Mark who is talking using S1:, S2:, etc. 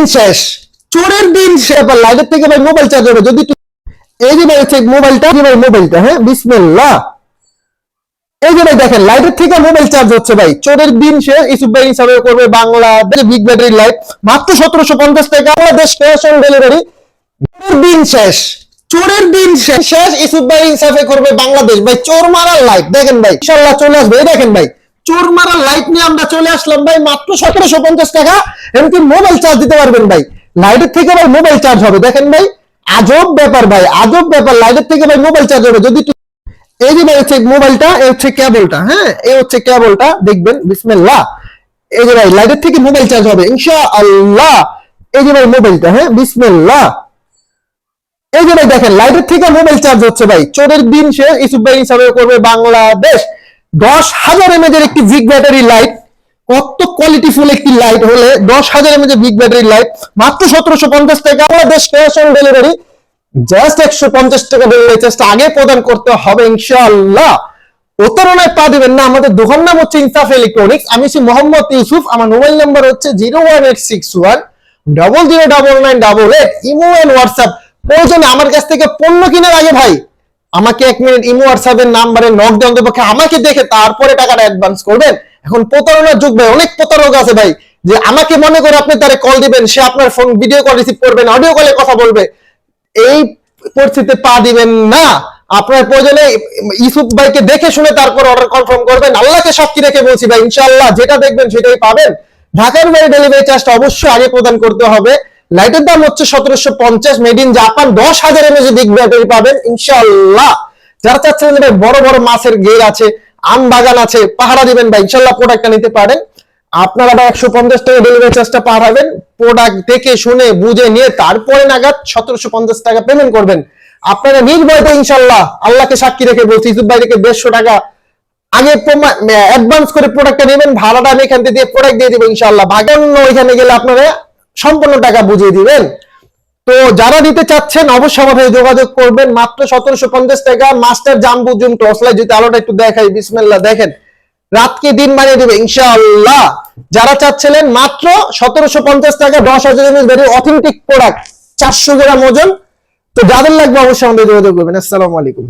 S1: দিন শেষ। চোরের দিন শেষ। লাইটের থেকে ভাই মোবাইল চার্জ হবে। যদি এই যে ভাই হচ্ছে মোবাইলটা যে ভাই মোবাইলটা হ্যাঁ? বিসমিল্লাহ। এই যে ভাই দেখেন লাইটের থেকে মোবাইল চার্জ হচ্ছে ভাই। চোরের দিন শেষ ইসুফ ভাই হিসাবে করবে বাংলাদেশ বিগ ব্যাটারি লাইট মাত্র সতেরোশো পঞ্চাশ টাকা, বাংলাদেশ ক্যাশ অন ডেলিভারি দিন শেষ। চোরের দিন শেষ ইসুফ ভাই হিসাবে করবে বাংলাদেশ। ভাই, চোর মারার লাইট দেখেন ভাই ইনশাল্লাহ চলে আসবে। দেখেন ভাই চোর মারা লাইট নিয়ে আমরা চলে আসলাম ভাই, মাত্র সতেরোশো পঞ্চাশ টাকা। এমনকি মোবাইল চার্জ দিতে পারবেন ভাই। লাইটের থেকে ভাই মোবাইল চার্জ হবে। দেখেন ভাই, আজব ব্যাপার ভাই, আজব ব্যাপার। লাইটের থেকে ভাই মোবাইল চার্জ হবে। যদি এই যে ভাই হচ্ছে মোবাইলটা এই হচ্ছে কেবলটা হ্যাঁ? এই হচ্ছে কেবলটা দেখবেন, বিসমিল্লাহ। এই যে ভাই লাইটের থেকে মোবাইল চার্জ হবে, ইনশাআল্লাহ। এই যে ভাই মোবাইলটা হ্যাঁ? বিসমিল্লাহ। এই যে ভাই, দেখেন লাইটের থেকে মোবাইল চার্জ হচ্ছে ভাই। চোরের দিন সে ইসুফ ভাই হিসাবে করবে বাংলাদেশ। দশ হাজার এমএজ এর একটি বিগ ব্যাটারি লাইট কত কোয়ালিটি কোয়ালিটিফুল একটি লাইট হলে দশ হাজার এমএজ বিগ ব্যাটারি লাইট মাত্র সতেরোশো পঞ্চাশ টাকা। Bangladesh cash on delivery just একশো পঞ্চাশ টাকা ডেলিভারি চার্জটা আগে প্রদান করতে হবে, ইনশাআল্লাহ। প্রতারণায় পা দিবেন না, আমাদের দোকান নাম হচ্ছে ইনসাফ ইলেকট্রনিক্স আমি হচ্ছি মোহাম্মদ ইউসুফ, আমার মোবাইল নাম্বার হচ্ছে zero one eight six one double zero double nine double eight imo and WhatsApp প্রয়োজনে আমার কাছ থেকে পণ্য কেনার আগে ভাই আমাকে এক মিনিট ইমো হোয়াটসঅ্যাপের নাম্বারে নক দেওয়ার অন্তপক্ষে আমাকে দেখে তারপরে টাকাটা অ্যাডভান্স করবেন। এখন প্রতারণার যুগ ভাই, অনেক প্রতারক আছে ভাই, যে আমাকে মনে করে আপনি তারে কল দিবেন, সে আপনার ফোন ভিডিও কল রিসিভ করবেন অডিও কলে কথা বলবে। এই পরিস্থিতিতে পা দিবেন না। আপনার প্রয়োজনে ইউসুফ ভাইকে দেখে শুনে তারপর অর্ডার কনফার্ম করবেন। আল্লাহকে সাক্ষী রেখে বলছি ভাই, ইনশাআল্লাহ, যেটা দেখবেন সেটাই পাবেন। ঢাকার বাইরে ডেলিভারি চার্জটা অবশ্যই আগে প্রদান করতে হবে। লাইটের দাম হচ্ছে সতেরোশো পঞ্চাশ মেড ইন জাপান দশ হাজার এমএজ বিগ ব্যাটারি পাবেন, ইনশাআল্লাহ। যারা চাচ্ছেন ভাই বড় বড় মাছের গের আছে, আম বাগান আছে, পাহারা দিবেন ভাই ইনশাল্লাহ প্রোডাক্টটা নিতে পারেন। আপনারা আবার একশো পঞ্চাশ টাকা ডেলিভারি চার্জটা পাঠাবেন প্রোডাক্ট দেখে শুনে, বুঝে নিয়ে তারপরে নাগাদ সতেরোশো পঞ্চাশ টাকা পেমেন্ট করবেন। আপনারা নির্ভয়তে ইনশাল্লাহ আল্লাহকে সাক্ষী রেখে বলছি ইসুফ ভাই থেকে দেড়শো টাকা আগে অ্যাডভান্স করে প্রোডাক্টটা নেবেন, ভাড়াটা আমি এখান থেকে দিয়ে প্রোডাক্ট দিয়ে দিব ইনশাল্লাহ ভাগান্য ওইখানে গেলে আপনারা সম্পূর্ণ টাকা বুঝিয়ে দিবেন। তো যারা নিতে চাচ্ছেন অবশ্যই সাথে যোগাযোগ করবেন। মাত্র সতেরোশো পঞ্চাশ টাকা। মাস্টার জাম্বু জুম টসলাই যদি আলোটা একটু দেখাই, বিসমিল্লাহ, দেখেন। রাতকে দিন বানিয়ে দেবে, ইনশাআল্লাহ। যারা চাচ্ছিলেন মাত্র সতেরোশো পঞ্চাশ টাকা, দশ হাজার এমএস অথেন্টিক প্রোডাক্ট চারশো গ্রাম ওজন। তো যাদের লাগবে অবশ্যই আমাদের যোগাযোগ করবেন। আসসালামু আলাইকুম।